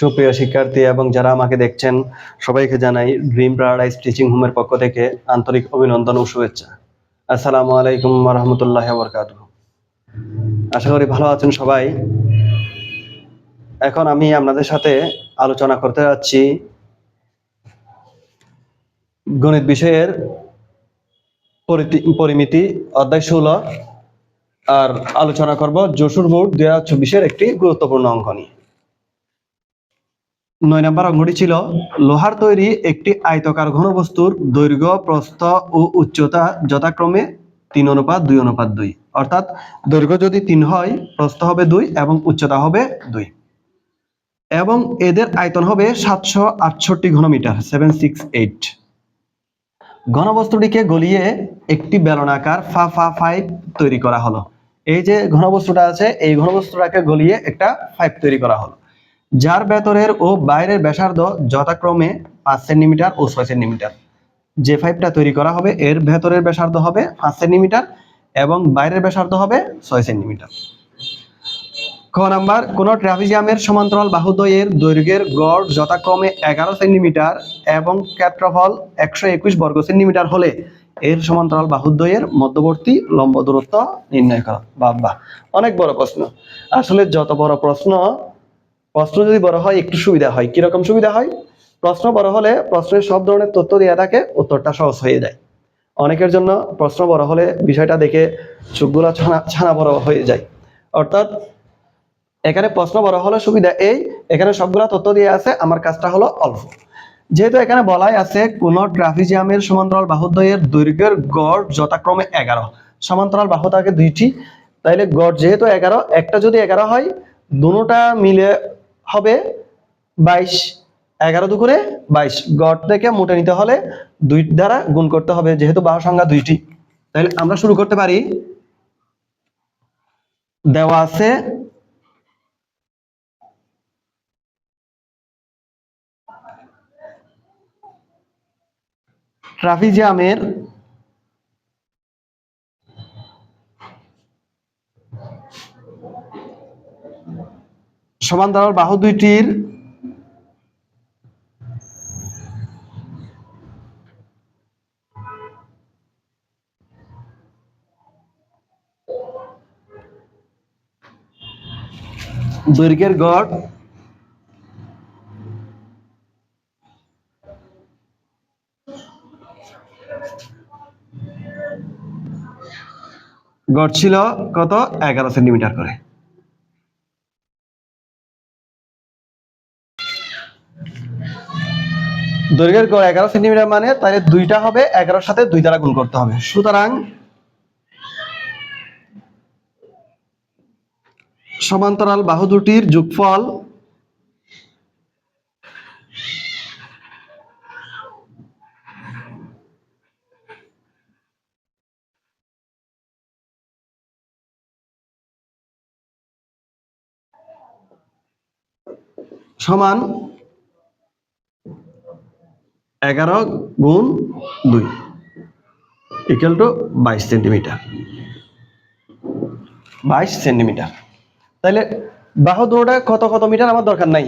সুপ্রিয় শিক্ষার্থী এবং যারা আমাকে দেখছেন, সবাইকে জানাই ড্রিম প্যারাডাইস টিচিং হোমের পক্ষ থেকে আন্তরিক অভিনন্দন ও শুভেচ্ছা। আসসালামু আলাইকুম রহমতুল্লাহ বরকাত আশা করি ভালো আছেন সবাই। এখন আমি আপনাদের সাথে আলোচনা করতে যাচ্ছি গণিত বিষয়ের পরিমিতি অধ্যায় ষোলো আর আলোচনা করব যশোর বোর্ড দুই হাজার চব্বিশের একটি গুরুত্বপূর্ণ অঙ্ক নিয়ে। নয় নম্বর অঙ্গটি ছিল, লোহার তৈরি একটি আয়তকার ঘনবস্তুর দৈর্ঘ্য, প্রস্থ ও উচ্চতা যথাক্রমে তিন অনুপাত, দুই অনুপাত, দুই। অর্থাৎ দৈর্ঘ্য যদি তিন হয়, প্রস্থ হবে দুই এবং উচ্চতা হবে দুই। এবং এদের আয়তন হবে সাতশো আটষট্টি ঘনমিটার, সেভেন, সিক্স, এইট। ঘনবস্তুটিকে গলিয়ে একটি বেলনাকার ফা ফা, ফাইভ তৈরি করা হলো। এই যে ঘনবস্তুটা আছে, এই ঘনবস্তুটাকে গলিয়ে একটা ফাইভ তৈরি করা হলো। যার ভেতরের ও বাইরের ব্যাসার্ধ যথাক্রমে পাঁচ সেন্টিমিটার ও ছয় সেন্টিমিটার। যে ফাইভটা তৈরি করা হবে, এর ভেতরের ব্যাসার্ধ হবে পাঁচ সেন্টিমিটার এবং বাইরের ব্যাসার্ধ হবে ছয় সেন্টিমিটার। ক নাম্বার, কোন ট্রাপিজিয়ামের সমান্তরাল বাহুদ্বয়ের দৈর্ঘ্যের গড় যথাক্রমে এগারো সেন্টিমিটার এবং ক্ষেত্রফল একশো একুশ বর্গ সেন্টিমিটার হলে এর সমান্তরাল বাহুদ্বয়ের মধ্যবর্তী লম্ব দূরত্ব নির্ণয় করা বাবা অনেক বড় প্রশ্ন। আসলে যত বড় প্রশ্ন প্রশ্ন যদি বড় হয়, একটু সুবিধা হয়। কীরকম সুবিধা হয়? প্রশ্ন বড় হলে প্রশ্নের সব ধরনের তথ্য দেওয়া থাকে, উত্তরটা সহজ হয়ে যায়। অনেকের জন্য প্রশ্ন বড় হলে বিষয়টা দেখে চোখগুলা ছানা ছানা বড় হয়ে যায়। অর্থাৎ, এখানে প্রশ্ন বড় হলে সুবিধা এই, এখানে সবগুলা তথ্য দিয়ে আছে, আমার কাজটা হলো অল্প। যেহেতু এখানে বলাই আছে, কোন ট্রাফিজিয়ামের সমান্তরাল বাহুদ্বয়ের দৈর্ঘ্যের গড় যথাক্রমে এগারো। সমান্তরাল বাহু থাকে দুইটি, তাইলে গড় যেহেতু এগারো, একটা যদি এগারো হয় দুটোটা মিলে হবে বাইশ, এগারো দুপুরে বাইশ। গড় থেকে মোটে নিতে হলে দুই দ্বারা গুণ করতে হবে, যেহেতু বাহু সংখ্যা দুইটি। তাহলে আমরা শুরু করতে পারি। দেওয়া আছে ট্রাফিজিয়ামের সমান্তরাল বাহু দুইটির। দৈর্ঘ্যের গড়। গড় ছিল কত? এগারো সেন্টিমিটার করে। দৈর্ঘ্যের গড় এগারো সেন্টিমিটার মানে তাহলে দুইটা হবে, এগারোর সাথে দুই দ্বারা গুণ করতে হবে। সুতরাং সমান্তরাল বাহু দুটির যোগফল সমান এগারো গুণ দুই ইকুয়াল টু বাইশ সেন্টিমিটার বাইশ সেন্টিমিটার তাহলে বাহু দুটা কত কত মিটার আমার দরকার নাই,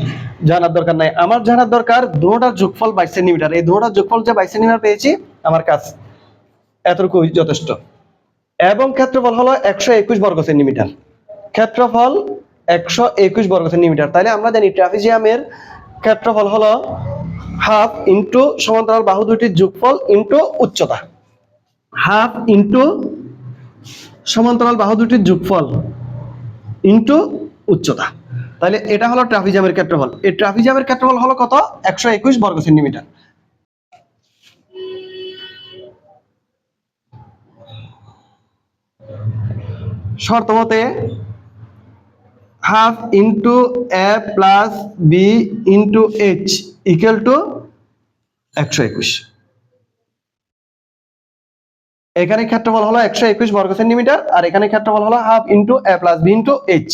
জানার দরকার নাই। আমার জানার দরকার দুটার যোগফল বাইশ সেন্টিমিটার এই দুটার যোগফল যে বাইশ সেন্টিমিটার পেয়েছি, আমার কাজ এতটুকু যথেষ্ট। এবং ক্ষেত্রফল হলো একশো একুশ বর্গ সেন্টিমিটার ক্ষেত্রফল একশো একুশ বর্গ সেন্টিমিটার তাহলে আমরা জানি ট্রাফিজিয়ামের ক্ষেত্রফল হলো হাফ ইন্টু সমান্তরাল বাহু দুটির যোগফল ইন্টু উচ্চতা। হাফ ইন্টু সমান্তরাল বাহু দুটির যোগফল ইন্টু উচ্চতা। তাহলে এটা হলো ট্রাফিজামের ক্ষেত্রফল। এই ট্রাফিজামের ক্ষেত্রফল হলো কত? একশো একুশ বর্গ সেন্টিমিটার। শর্ত মতে half into A plus B into H equal to একশো একুশ। এখানে ক্ষেত্রফল হলো একশো একুশ বর্গ সেন্টিমিটার, আর এখানে ক্ষেত্রফল হলো half into A plus B into H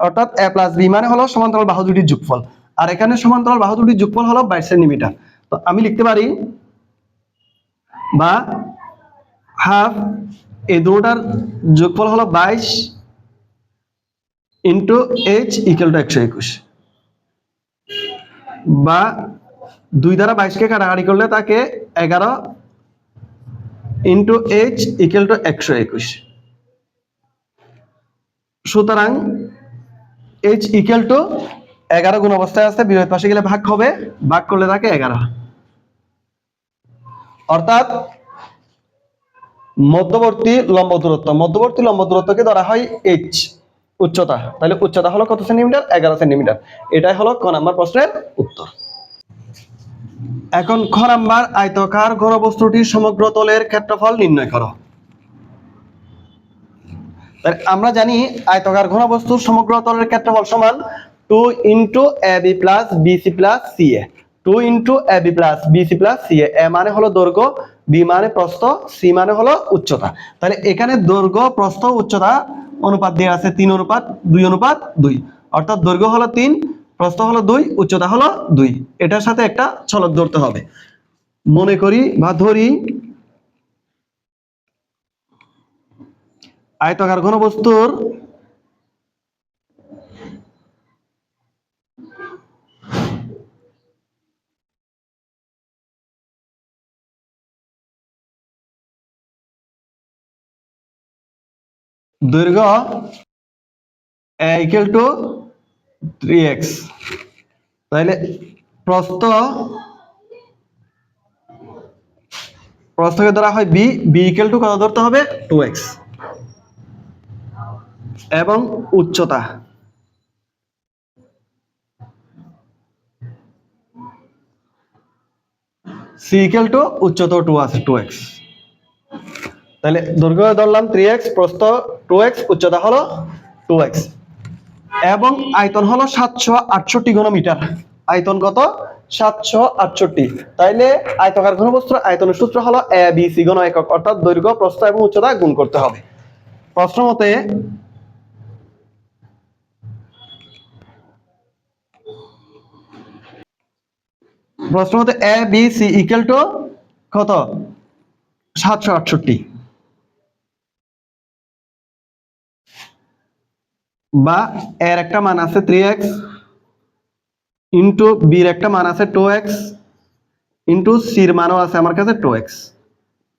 অর্থাৎ এ প্লাস বি মানে হলো সমান্তরাল বাহু দুটির যোগফল, আর এখানে সমান্তরাল বাহু দুটির যোগফল হলো বাইশ সেন্টিমিটার। তো আমি লিখতে পারি বা হাফ এই দুটার যোগফল হলো বাইশ ইন্টু এইচ ইকুয়াল টু একশো একুশ। বা দুই দ্বারা বাইশকে কাটাকাটি করলে তাকে এগারো ইন্টু এইচ ইকুয়াল টু একশো একুশ। সুতরাং এইচ ইকুয়াল টু এগারো গুণ অবস্থায় আছে বিপরীত পাশে গেলে ভাগ হবে, ভাগ করলে থাকে এগারো। অর্থাৎ মধ্যবর্তী লম্ব দূরত্ব, মধ্যবর্তী লম্ব দূরত্বকে ধরা হয় এইচ উচ্চতা। তাহলে উচ্চতা হলো কত সেন্টিমিটার এগারো সেন্টিমিটার এটাই হলো ক নাম্বার প্রশ্নের উত্তর। এখন খ নাম্বার, আয়তকার ঘনবস্তুটির সমগ্র তলের ক্ষেত্রফল নির্ণয় করো। আমরা জানি আয়তকার ঘনবস্তুর সমগ্র তলের ক্ষেত্রফল সমান two into A B plus BC plus C A. Two into A B plus BC plus C A. A মানে হলো দৈর্ঘ্য, বি মানে প্রস্থ, সি মানে হলো উচ্চতা। তাহলে এখানে দৈর্ঘ্য, প্রস্থ, উচ্চতা অনুপাত দেওয়া আছে তিন অনুপাত, দুই অনুপাত, দুই। অর্থাৎ দৈর্ঘ্য হলো তিন প্রস্থ হলো দুই, উচ্চতা হলো দুই। এটার সাথে একটা ছলক ধরতে হবে। মনে করি বা ধরি, আয়তকার ঘনবস্তুর দৈর্ঘ্য ইকুয়াল টু থ্রি এক্স তাহলে প্রস্থ প্রস্থকে ধরা হয় বি বি ইকুয়াল টু কত ধরতে হবে? এবং উচ্চতা। সি টু উচ্চতা টু আছে টু এক্স তাহলে দৈর্ঘ্য ধরলাম থ্রি এক্স প্রস্থ টু এক্স উচ্চতা হলো টু এক্স এবং আয়তন হলো সাতশো আটষট্টি ঘনমিটার। আয়তন কত? সাতশো আটষট্টি। তাইলে আয়তকার ঘনবস্তুর আয়তনের সূত্র হলো এ বি সি ঘন একক অর্থাৎ দৈর্ঘ্য, প্রস্থ এবং উচ্চতা গুণ করতে হবে। প্রশ্ন মতে প্রশ্ন মতে A B C equal to কত? সাতশো আটষট্টি। বা এর একটা মান আছে থ্রি এক্স ইন্টু বির একটা মান আছে টু এক্স ইন্টু সির মানও আছে আমার কাছে টু এক্স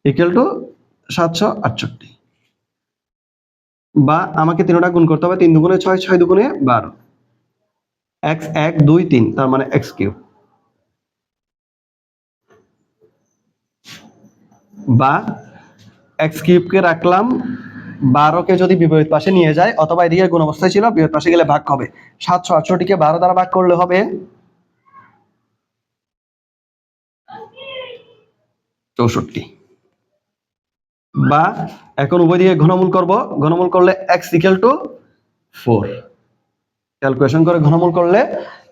ইকুয়াল টু সাতশো আটষট্টি। বা আমাকে তিনটা গুণ করতে হবে, তিন দুগুণে ছয় ছয় দুগুণে বারো। এক্স এক, দুই, তিন, তার মানে এক্স কিউব বা এক্স কিউবকে রাখলাম বারোকে যদি বিপরীত পাশে নিয়ে যায়, অথবা এদিকে গুণ অবস্থায় ছিল, বিপরীত পাশে গেলে ভাগ হবে। সাতশো আটষট্টিকে বারো দ্বারা ভাগ করলে হবে। চৌষট্টি। বা এখন উভয় দিকে ঘনমূল করব। ঘনমূল করলে X equal to four calculation করে ঘনমূল করলে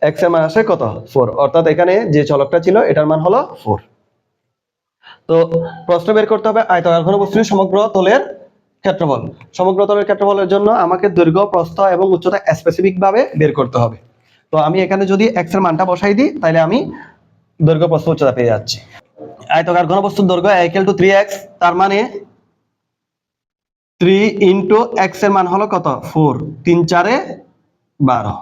এক্সের মান আসে কত? ফোর অর্থাৎ এখানে যে চলকটা ছিল, এটার মান হলো ফোর তো প্রশ্ন বের করতে হবে আয়তাকার ঘনবস্তুর সমগ্র তলের ক্ষেত্রফল। সমগ্র তলের ক্ষেত্রফলের জন্য আমাকে দৈর্ঘ্য, প্রস্থ এবং উচ্চতা স্পেসিফিক ভাবে বের করতে হবে। তো আমি এখানে যদি এক্সের মানটা বসাই দিই, তাহলে আমি দৈর্ঘ্য, প্রস্থ, উচ্চতা পেয়ে যাচ্ছি। আয়তকার ঘনবস্তুর দৈর্ঘ্য ইকুয়াল টু থ্রি এক্স তার মানে থ্রি ইন্টু এক্সের মান হলো কত? ফোর তিন চারে বারো।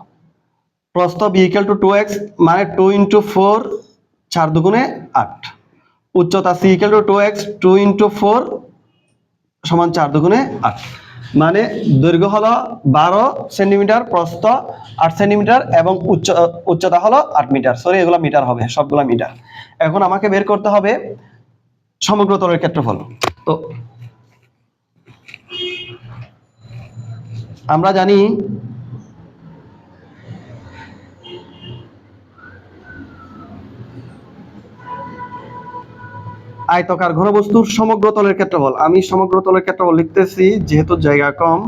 প্রস্থ B equal to two X মানে টু ইন্টু ফোর চার দুগুণে আট। উচ্চতা C equal to two X two into four সমান চার দুগুণে আট। মানে দৈর্ঘ্য হলো বারো সেন্টিমিটার, প্রস্থ আট সেন্টিমিটার এবং উচ্চ, উচ্চতা হলো আট মিটার। সরি এগুলো মিটার হবে, সবগুলো মিটার। এখন আমাকে বের করতে হবে সমগ্র তলের ক্ষেত্রফল। তো আমরা জানি আয়তকার ঘনবস্তুর সমগ্র তলের ক্ষেত্রফল। আমি সমগ্র তলের ক্ষেত্রফল লিখতেছি, যেহেতু জায়গা কম।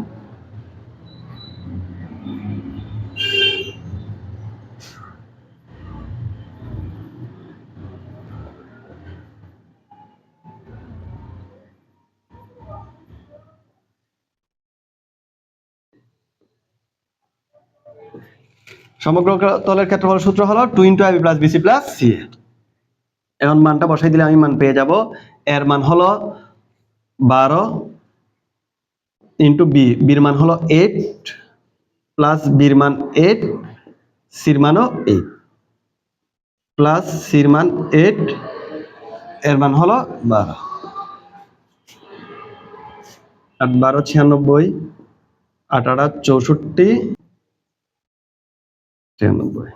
সমগ্র তলের ক্ষেত্রফল সূত্র হলো two into IB plus BC plus C এখন মানটা বসাই দিলে আমি মান পেয়ে যাব। এর মান হলো বারো ইন্টু বি। বির মান হলো এইট প্লাস বির মান এইট, সির মানও এইট। প্লাস সির মান এইট, এর মান হলো বারো। আট বারো ছিয়ানব্বই, আট আট চৌষট্টি, ছিয়ানব্বই।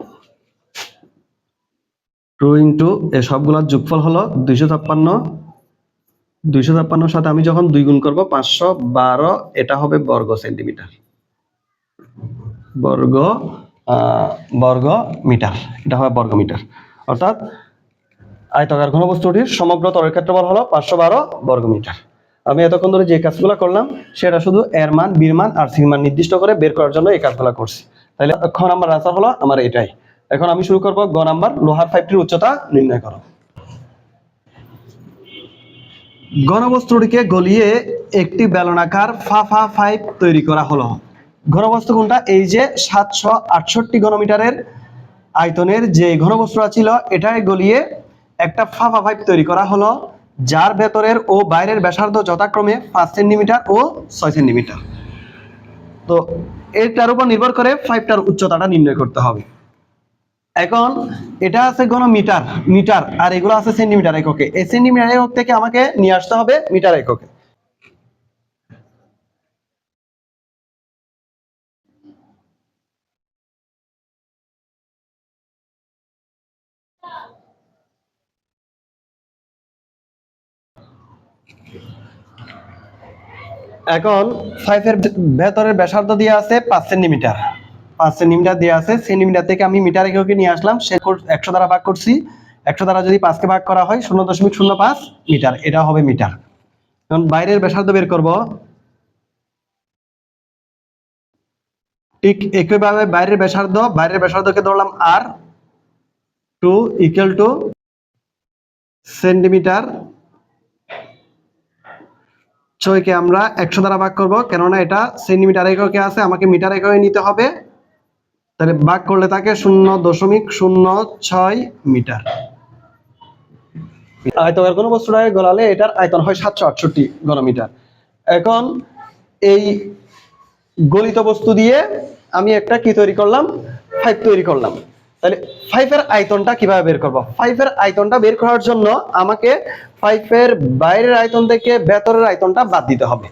টু ইন্টু এ সবগুলোর যোগফল হলো দুইশো ছাপ্পান্ন। দুইশো ছাপ্পান্নর সাথে আমি যখন দুই গুণ করব, পাঁচশো বারো, এটা হবে বর্গ সেন্টিমিটার। বর্গ বর্গ মিটার। এটা হবে বর্গ মিটার। অর্থাৎ আয়তাকার ঘনবস্তুটির সমগ্র তরের ক্ষেত্রফল হলো পাঁচশো বারো বর্গ মিটার। আমি এতক্ষণ ধরে যে কাজগুলো করলাম, সেটা শুধু এর মান, বীর মান আর সির মান নির্দিষ্ট করে বের করার জন্য এই কাজগুলো করছি। তাহলে খ নাম্বার আনসার হলো আমার এটাই। এখন আমি শুরু করব গ নাম্বার, লোহার পাইপটির উচ্চতা নির্ণয় করো। ঘনবস্তুটিকে গলিয়ে একটি বেলনাকার ফাফা পাইপ তৈরি করা হলো। ঘনবস্তু কোনটা? এই যে সাতশো আটষট্টি ঘনমিটারের আয়তনের যে ঘনবস্তুটা ছিল এটাই গলিয়ে একটা ফাফা পাইপ তৈরি করা হলো, যার ভেতরের ও বাইরের ব্যাসার্ধ যথাক্রমে পাঁচ সেন্টিমিটার ও ছয় সেন্টিমিটার। তো এটার উপর নির্ভর করে পাইপটার উচ্চতাটা নির্ণয় করতে হবে। এখন এটা আছে কোন মিটার মিটার আর এগুলো আছে সেন্টিমিটার এককে। এই সেন্টিমিটার একক থেকে আমাকে নিয়ে আসতে হবে মিটার এককে। এখন ফাইভের ভেতরের ব্যাসার্ধ দিয়ে আছে পাঁচ সেন্টিমিটার। পাঁচ সেন্টিমিটার দেওয়া আছে, সেন্টিমিটার থেকে আমি মিটার এককে নিয়ে আসলাম, সে একশো দ্বারা ভাগ করছি। একশো দ্বারা যদি পাঁচকে ভাগ করা হয়, শূন্য দশমিক শূন্য পাঁচ মিটার। এটা হবে মিটার। এখন বাইরের ব্যাসার্ধ বের করব। ঠিক একইভাবে বাইরের ব্যাসার্ধ, বাইরের ব্যাসার্ধকে ধরলাম আর টু ইকুয়াল টু সেন্টিমিটার ছয়কে আমরা একশো দ্বারা ভাগ করব, কেননা এটা সেন্টিমিটার এককে আছে, আমাকে মিটার এককে নিতে হবে। তাহলে ভাগ করলে তাকে শূন্য দশমিক শূন্য ছয় মিটার। আয়তকার কোনো বস্তুটাকে গলালে এটার আয়তন হয় সাতশো আটষট্টি ঘনমিটার। এখন এই গলিত বস্তু দিয়ে আমি একটা কি তৈরি করলাম? ফাইভ তৈরি করলাম। তাহলে ফাইভের আয়তনটা কীভাবে বের করব? ফাইভের আয়তনটা বের করার জন্য আমাকে ফাইভের বাইরের আয়তন থেকে ভেতরের আয়তনটা বাদ দিতে হবে।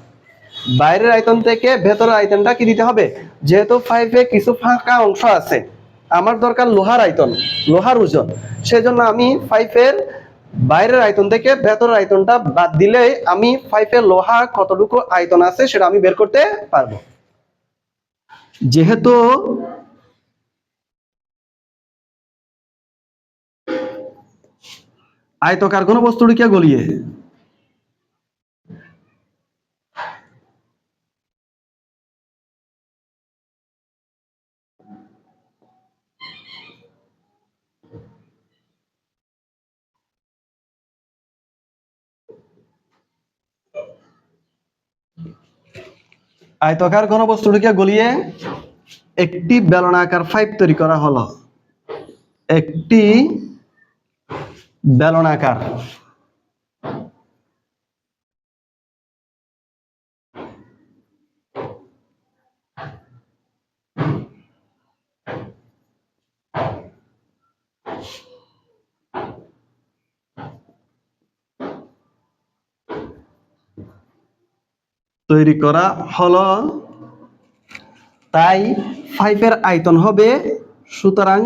বাইরের আয়তন থেকে ভেতরের আয়তনটা কি দিতে হবে? যেহেতু ফাইভে কিছু ফাঁকা অংশ আছে, আমার দরকার লোহার আয়তন লোহার ওজন। সেজন্য আমি ফাইভের বাইরের আয়তন থেকে ভেতরের আয়তনটা বাদ দিলেই আমি ফাইভের লোহা কতটুকু আয়তন আছে সেটা আমি বের করতে পারব। যেহেতু আয়তকার কোন বস্তুটিকে গলিয়ে আয়তকার কোন বস্তুটিকে গলিয়ে একটি বেলনাকার পাইপ তৈরি করা হলো। একটি বেলনাকার। তৈরি করা হলো। তাই ফাইভের আয়তন হবে, সুতরাং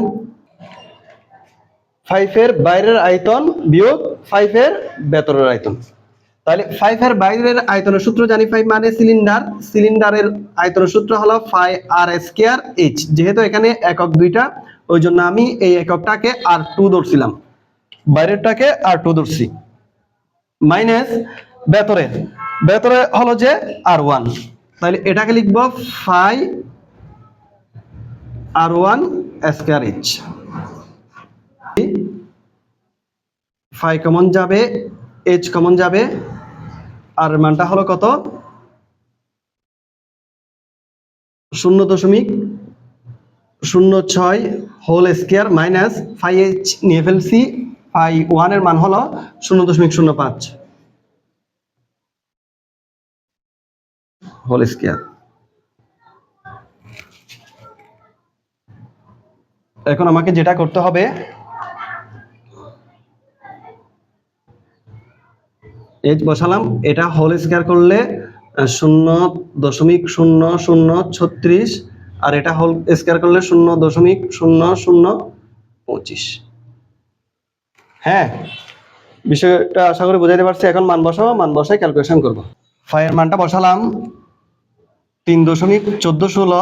ফাইভের বাইরের আয়তন বিয়োগ ফাইভের ভেতরের আয়তন। তাহলে ফাইভের বাইরের আয়তনের সূত্র জানি ফাইভ মানে সিলিন্ডার সিলিন্ডারের আয়তনের সূত্র হলো ফাই আর স্কোয়ার এইচ যেহেতু এখানে একক দুইটা, ওই জন্য আমি এই এককটাকে আর টু ধরছিলাম। বাইরেরটাকে আর টু ধরছি। মাইনাস ভেতরের। ভেতরে হলো যে আর ওয়ান তাহলে এটাকে লিখব phi R one square H phi common যাবে এইচ কমন যাবে। আর মানটা হলো কত? শূন্য দশমিক শূন্য ছয় whole square minus phi H নিয়ে ফেলছি। ফাই ওয়ানের মান হলো শূন্য দশমিক শূন্য পাঁচ। Whole square. এখন আমাকে যেটা করতে হবে এজ বসালাম, এটা হোল স্কোয়ার করলে শূন্য দশমিক শূন্য শূন্য ছত্রিশ, আর এটা হোল স্কোয়ার করলে শূন্য দশমিক শূন্য শূন্য পঁচিশ। হ্যাঁ বিষয়টা আশা করি বোঝাতে পারছি। এখন মান বসাবো, মান বসায় ক্যালকুলেশন করব। ফাইয়ের মানটা বসালাম। তিন দশমিক চোদ্দ ষোলো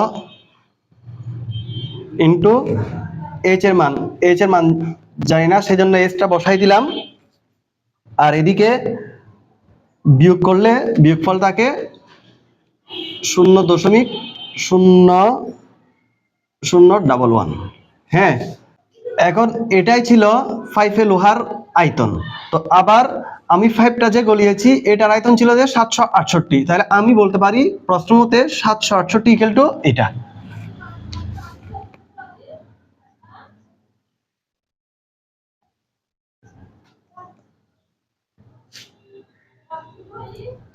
ইন্টু এইচ এর মান এইচ এর মান জানি না সেই জন্য এইচটা বসাই দিলাম। আর এদিকে বিয়োগ করলে বিয়োগফল থাকে শূন্য দশমিক শূন্য শূন্য ডাবল ওয়ান হ্যাঁ এখন এটাই ছিল ফাইভে লোহার আয়তন। তো আবার আমি ফাইভটা যে গলিয়েছি, এটার আয়তন ছিল যে সাতশো আটষট্টি। তাহলে আমি বলতে পারি প্রশ্ন মতে সাতশো আটষট্টি ইকেল টু এটা।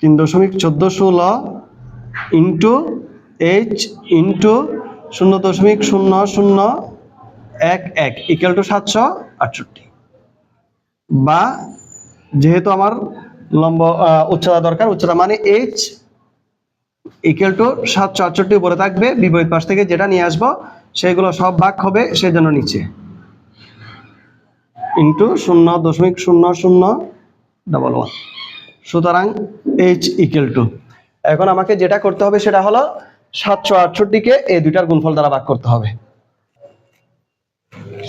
তিন দশমিক চোদ্দ ষোলো ইন্টু এইচ ইন্টু শূন্য দশমিক শূন্য শূন্য এক এক ইকুয়াল টু সাতশো আটষট্টি। বা যেহেতু আমার লম্ব উচ্চতা দরকার, উচ্চতা মানে এইচ ইকুয়াল টু সাতশো আটষট্টি উপরে থাকবে, বিপরীত পাশ থেকে যেটা নিয়ে আসব, সেগুলো সব ভাগ হবে সেজন্য নিচে। ইন্টু শূন্য দশমিক শূন্য শূন্য ডাবল ওয়ান সুতরাং এইচ ইকুয়াল টু এখন আমাকে যেটা করতে হবে সেটা হলো সাতশো আটষট্টিকে এই দুইটার গুণফল দ্বারা ভাগ করতে হবে।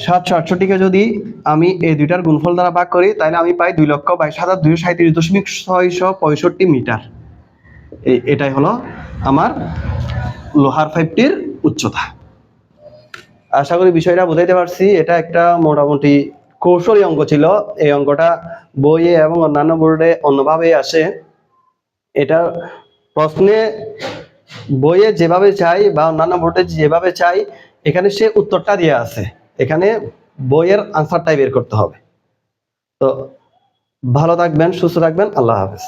সাতশো আটষট্টিকে যদি আমি এই দুইটার গুণফল দ্বারা ভাগ করি, তাহলে আমি পাই দুই লক্ষ বাইশ হাজার দুইশো সাঁত্রিশ দশমিক ছয়শো পঁয়ষট্টি মিটার। এটাই হলো আমার লোহার পাইপটির উচ্চতা। আশা করি বিষয়টা বোঝাইতে পারছি। এটা একটা মোটামুটি কৌশলী অঙ্ক ছিল। এই অঙ্কটা বইয়ে এবং অন্যান্য বোর্ডে অন্যভাবে আসে। এটা প্রশ্নে বইয়ে যেভাবে চাই বা অন্যান্য বোর্ডে যেভাবে চাই, এখানে সে উত্তরটা দিয়ে আছে। এখানে বইয়ের আনসারটাই বের করতে হবে। তো ভালো থাকবেন সুস্থ থাকবেন আল্লাহ হাফেজ।